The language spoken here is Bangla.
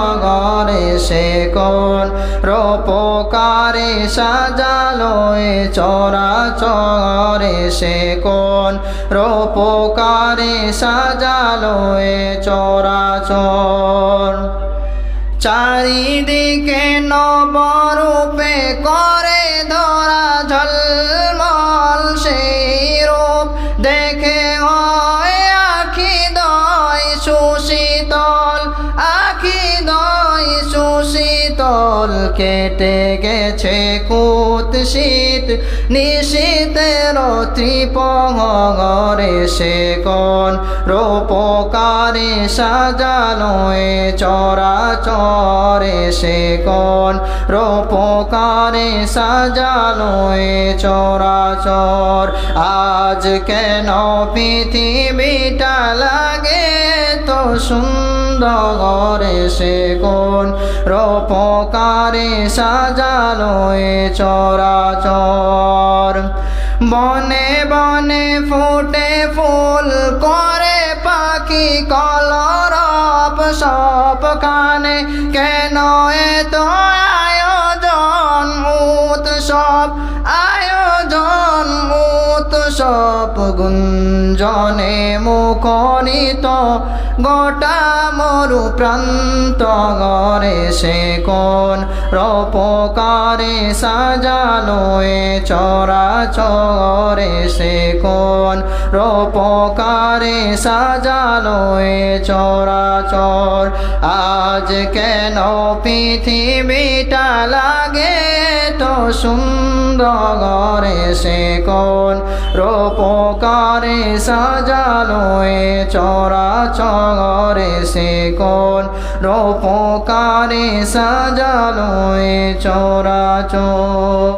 সুন্দর সে কোন রূপকারে সাজালো এ চরা চরে সে কোন রোপকারে সাজালো এ চরা চর চারিদিকে নবরূপে করে ধরা ঝলমল সেই রূপ দেখে হয় আখি দয় সুশীতল সুশীতল কেটে গেছে কুত শীত। নিশীতের ত্রিপরে সে কোন রোপকারে সাজালো এ চরা চরে সে কোন রূপকারে সাজালো এ চরা চর আজ কেন পৃথিবীটা লাগে তো সুন্দর সে কোন রূপকারে সাজালো এ চরা চর বনে বনে ফুটে ফুল করে পাখি কলরব সব কানে কেন এত আয়োজন, উৎসব আয়োজন, উৎসব গুঞ্জনে মুখরিত গোটা মরু প্রান্ত গরে সে কোন রপকারে সাজালো এ চরা চরে সে কোন রপকারে সাজালো এ চরা চর আজ কেন পৃথিবীটা লাগে সুন্দর সে কোন রূপকারে সাজালো এ চরা চরে সে কোন রূপকারে সাজালো এ চরা চর